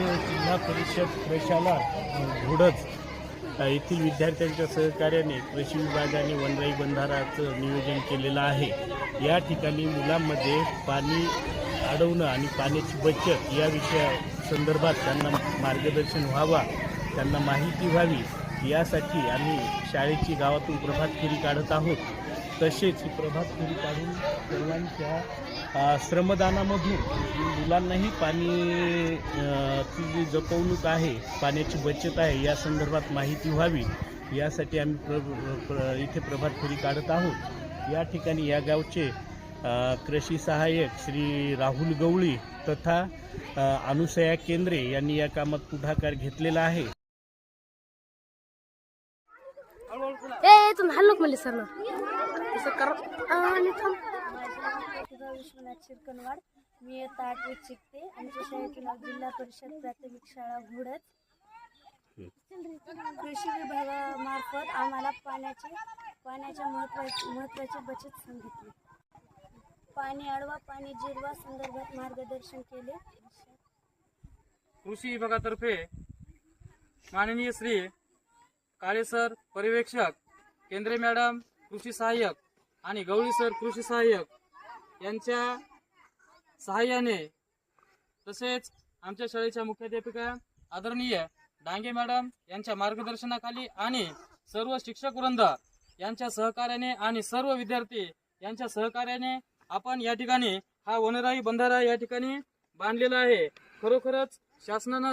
जिल्हा परिषद प्रशाला घोडच येथील विद्यार्थ्यांच्या सहकार्याने कृषी विभागाने वनराई बंधाराचं नियोजन केलेलं आहे. या ठिकाणी मुलांमध्ये पाणी अडवणं आणि पाण्याची बचत या विषया संदर्भात त्यांना मार्गदर्शन व्हावा त्यांना माहिती व्हावी यासाठी आम्ही शाळेची गावातून प्रभात फेरी काढत आहोत. तसेच ही प्रभात फेरी काढून सर्वांच्या श्रमदानामधून मुलांनाही पाणी अ, ची जी जपवणूक आहे पाण्याची बचत आहे या संदर्भात माहिती व्हावी. यासाठी आम्ही प्र प्र इथे प्रभात फेरी काढत आहोत. या ठिकाणी या गावचे कृषी सहाय्यक श्री राहुल गवळी तथा अनुसया केंद्रे यांनी या कामात पुढाकार घेतलेला आहे. ए ए, तुम्ही हल्लो म्हणले सर. ना विश्वनाथ शिरकनवाड मी इयत्ता आठवीत शिकते. आमच्या शाळेचे नाव जिल्हा परिषद प्राथमिक शाळा घोडत कृषी विभागामार्फत आम्हाला पाण्याचे पाण्याच्या महत्वा महत्त्वाची बचत सांगितली पाणी अडवा पाणी जिरवा संदर्भात मार्गदर्शन केले. कृषी विभागातर्फे माननीय श्री काळे सर पर्यवेक्षक केंद्रे मॅडम कृषी सहाय्यक आणि गवळी सर कृषी सहाय्यक यांच्या सहाय्याने तसेच आमच्या शाळेच्या मुख्याध्यापिका आदरणीय डांगे मॅडम यांच्या मार्गदर्शनाखाली आणि सर्व शिक्षक वृंद यांच्या सहकार्याने आणि सर्व विद्यार्थी यांच्या सहकार्याने आपण या ठिकाणी हा वनराई बंधारा या ठिकाणी बांधलेला आहे. खरोखरच शासनानं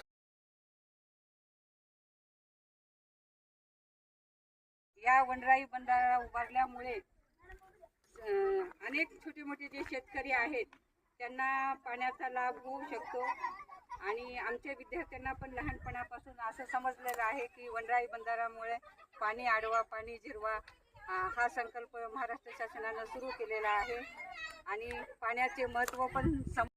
या वनराई बंधारा उभारल्यामुळे अनेक छोटे मोठे जे शेतकरी आहेत त्यांना पाण्याचा लाभ होऊ शकतो. आणि आमच्या विद्यार्थ्यांना पण लहानपणापासून असं समजलेलं आहे की वनराई बंधारामुळे पाणी आडवा पाणी जिरवा हा संकल्प महाराष्ट्र शासनानं सुरू केलेला आहे. आणि पाण्याचे महत्त्व पण सम